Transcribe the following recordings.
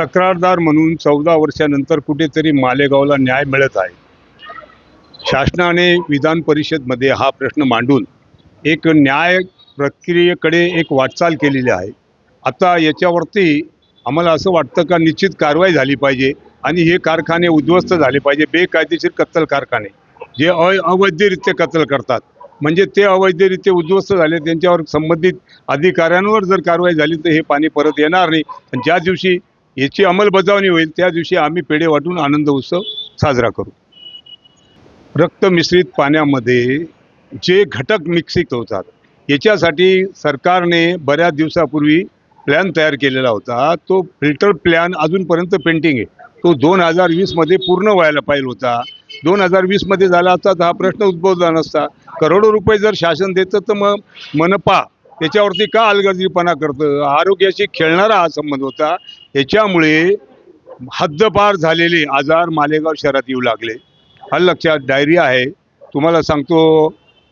तक्रारदार म्हणून चौदा वर्षानंतर कुठेतरी मालेगावला न्याय मिळत आहे. शासनाने विधान परिषदमध्ये हा प्रश्न मांडून एक न्याय प्रक्रियेकडे एक वाटचाल केलेली आहे. आता याच्यावरती आम्हाला असं वाटतं का निश्चित कारवाई झाली पाहिजे आणि हे कारखाने उद्ध्वस्त झाले पाहिजे बेकायदेशीर कत्तल कारखाने जे अ अवैधरित्या कत्तल करतात. म्हणजे ते अवैधरित्या उद्ध्वस्त झाले त्यांच्यावर संबंधित अधिकाऱ्यांवर जर कारवाई झाली तर हे पाणी परत येणार नाही. ज्या दिवशी याची अंमलबजावणी होईल त्या दिवशी आम्ही पेढे वाटून आनंद उत्सव साजरा करू. रक्त मिश्रित पाण्यामध्ये जे घटक मिक्सित होतात याच्यासाठी सरकारने बऱ्याच दिवसापूर्वी प्लॅन तयार केलेला होता. तो फिल्टर प्लॅन अजूनपर्यंत पेंटिंग आहे. तो दोन हजार वीसमध्ये पूर्ण व्हायला पाहिजे होता. दोन हजार वीसमध्ये झाला असता तर हा प्रश्न उद्भवला नसता. करोडो रुपये जर शासन देतं तर मग मनपा त्याच्यावरती का अलगर्जीपणा करतं? आरोग्याशी खेळणारा हा संबंध होता. याच्यामुळे हद्दपार झालेले आजार मालेगाव शहरात येऊ लागले. हा लक्षात डायरिया आहे. तुम्हाला सांगतो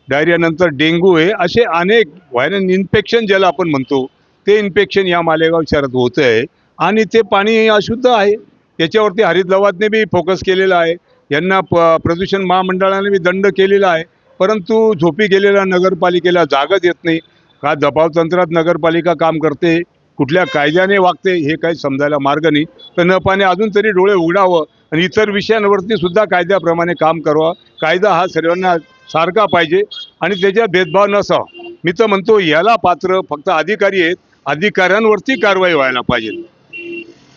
डायरियानंतर डेंग्यू आहे. असे अनेक व्हायरल इन्फेक्शन ज्याला आपण म्हणतो ते इन्फेक्शन या मालेगाव शहरात होतं आहे आणि ते पाणी अशुद्ध आहे. याच्यावरती हरित लवादने बी फोकस केलेला आहे. यांना प प्रदूषण महामंडळाने बी दंड केलेला आहे. परंतु झोपी गेलेल्या नगरपालिकेला जागा येत नाही. का दबावतंत्रात नगरपालिका काम करते? कुठल्या कायद्याने वागते हे काही समजायला मार्ग नाही. तर न पाणी अजून तरी डोळे उघडावं आणि इतर विषयांवरती सुद्धा कायद्याप्रमाणे काम करावं. कायदा हा सर्वांना सारखा पाहिजे आणि त्याच्यात भेदभाव नसावा. मी तर म्हणतो याला पात्र फक्त अधिकारी आहेत. अधिकाऱ्यांवरती कारवाई व्हायला पाहिजे.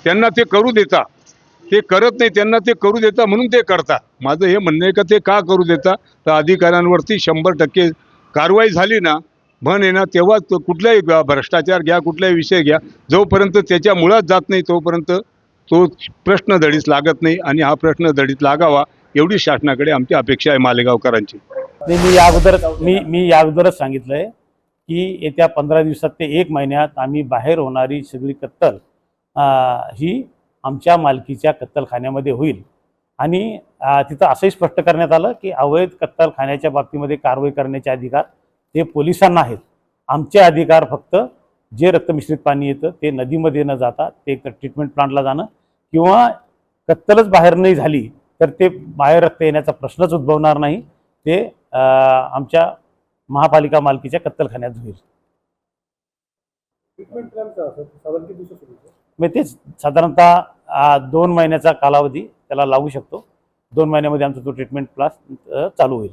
त्यांना ते करू देता. ते करत नाही त्यांना ते करू देता म्हणून ते करता. माझं हे म्हणणं आहे का ते का करू देता? तर अधिकाऱ्यांवरती शंभर टक्के कारवाई झाली ना म्हण आहे ना तेव्हा तो कुठलाही भ्रष्टाचार घ्या कुठलाही विषय घ्या जोपर्यंत त्याच्या मुळात जात नाही तोपर्यंत तो प्रश्न धडीस लागत नाही आणि हा प्रश्न धडीत लागावा एवढी शासनाकडे आमची अपेक्षा आहे मालेगावकरांची. मी या अगोदर मी मी या अगोदरच सांगितलंय की येत्या पंधरा दिवसात ते एक महिन्यात आम्ही बाहेर होणारी सगळी कत्तल ही आमच्या मालकीच्या कत्तलखान्यामध्ये होईल. आणि तिथं असंही स्पष्ट करण्यात आलं की अवैध कत्तलखान्याच्या बाबतीमध्ये कारवाई करण्याचे अधिकार ते पोलिसांना आहेत. आमचे अधिकार फक्त जे रक्तमिश्रित पाणी येतं ते नदीमध्ये न जाता ते एक ट्रीटमेंट प्लांटला जाणं किंवा कत्तलच बाहेर नाही झाली तर ते बाहेर रक्त येण्याचा प्रश्नच उद्भवणार नाही. ते आमच्या महापालिका मालकीच्या कत्तलखान्यात होईल? मग तेच साधारणतः दोन महिन्याचा कालावधी त्याला लागू शकतो. दोन महिन्यामध्ये आमचा तो ट्रीटमेंट प्लास चालू होईल.